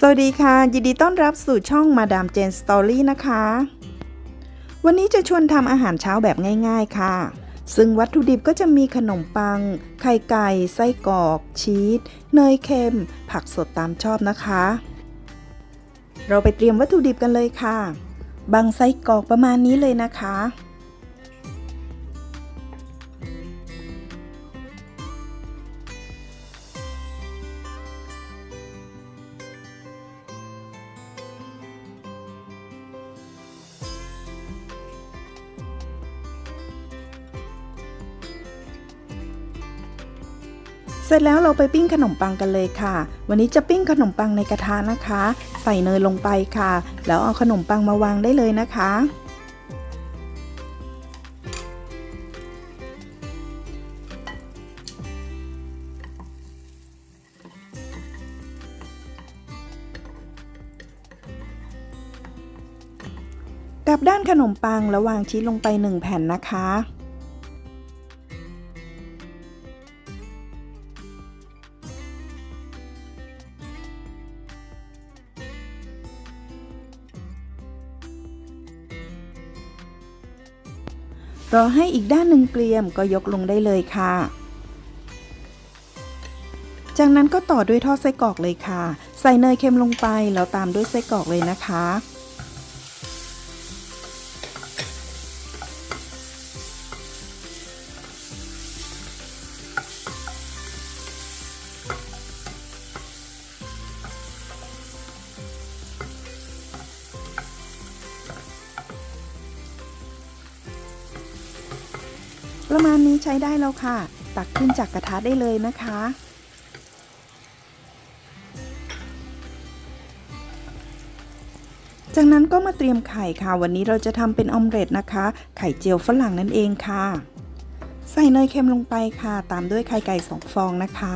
สวัสดีค่ะ ยินดีต้อนรับสู่ช่องมาดามเจนสตอรี่นะคะ วันนี้จะชวนทำอาหารเช้าแบบง่าย ๆค่ะ ซึ่งวัตถุดิบก็จะมีขนมปัง ไข่ไก่ ไส้กรอก ชีส เนยเค็ม ผักสดตามชอบนะคะ เราไปเตรียมวัตถุดิบกันเลยค่ะ บางไส้กรอกประมาณนี้เลยนะคะ เสร็จแล้วเราไปปิ้งขนมปังกันเลยค่ะ วันนี้จะปิ้งขนมปังในกระทะนะคะ ใส่เนยลงไปค่ะ แล้วเอาขนมปังมาวางได้เลยนะคะกลับด้านขนมปังแล้ววางชีสลงไปหนึ่งแผ่นนะคะ รอให้อีกด้านหนึ่งเกรียมก็ยกลงได้เลยค่ะ จากนั้นก็ต่อด้วยทอดไส้กรอกเลยค่ะ ใส่เนยเค็มลงไปแล้วตามด้วยไส้กรอกเลยนะคะ ประมาณนี้ใช้ได้แล้วค่ะ ตักขึ้นจากกระทะได้เลยนะคะ จากนั้นก็มาเตรียมไข่ค่ะ วันนี้เราจะทำเป็นออมเล็ตนะคะ ไข่เจียวฝรั่งนั่นเองค่ะ ใส่เนยเค็มลงไปค่ะ ตามด้วยไข่ไก่สองฟองนะคะ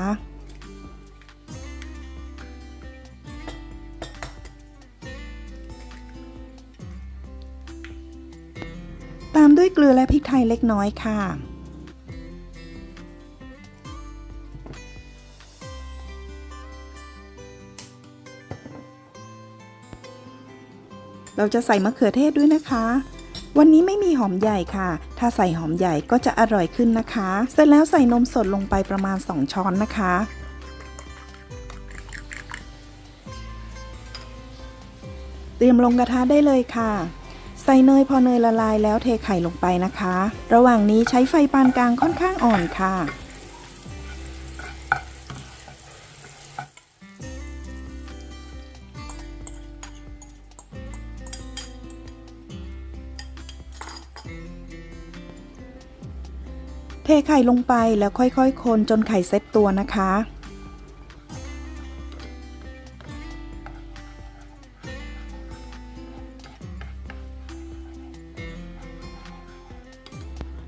ตามด้วยเกลือและพริกไทยเล็กน้อยค่ะ เราจะใส่มะเขือเทศด้วยนะคะ วันนี้ไม่มีหอมใหญ่ค่ะ ถ้าใส่หอมใหญ่ก็จะอร่อยขึ้นนะคะ เสร็จแล้วใส่นมสดลงไปประมาณ 2 ช้อนนะคะ เตรียมลงกระทะได้เลยค่ะ ใส่เนยพอเนยละลายแล้วเทไข่ลงไปนะคะ ระหว่างนี้ใช้ไฟปานกลางค่อนข้างอ่อนค่ะ ไข่ลงไปแล้วค่อยๆ คนจนไข่เซ็ตตัวนะคะ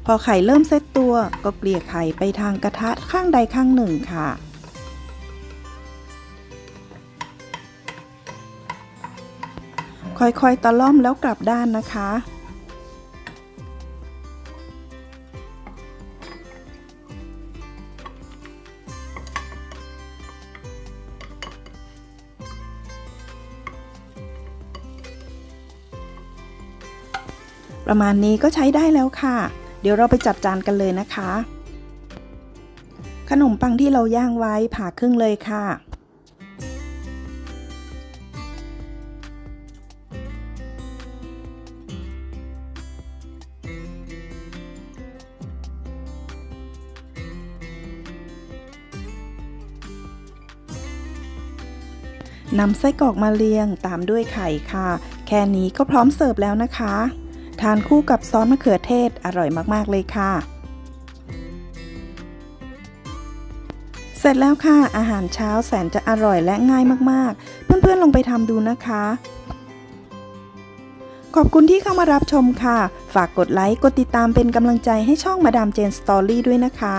พอไข่เริ่มเซตตัวก็เกลี่ยไข่ไปทางกระทะข้างใดข้างหนึ่งค่ะค่อยๆ ตะล่อมแล้วกลับด้านนะคะ ประมาณนี้ก็ใช้ได้แล้วค่ะ เดี๋ยวเราไปจัดจานกันเลยนะคะ ขนมปังที่เราย่างไว้ผ่าครึ่งเลยค่ะนำไส้กรอกมาเรียงตามด้วยไข่ค่ะ แค่นี้ก็พร้อมเสิร์ฟแล้วนะคะ ทานคู่กับซอสมะเขือเทศอร่อยมาก ๆ เลยค่ะ เสร็จแล้วค่ะ อาหารเช้าแสนจะอร่อยและง่ายมากๆ เพื่อนๆลองไปทำดูนะคะ ขอบคุณที่เข้ามารับชมค่ะ ฝากกดไลค์ กดติดตามเป็นกำลังใจให้ช่องมาดามเจนสตอรี่ด้วยนะคะ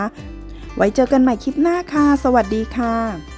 ไว้เจอกันใหม่คลิปหน้าค่ะ สวัสดีค่ะ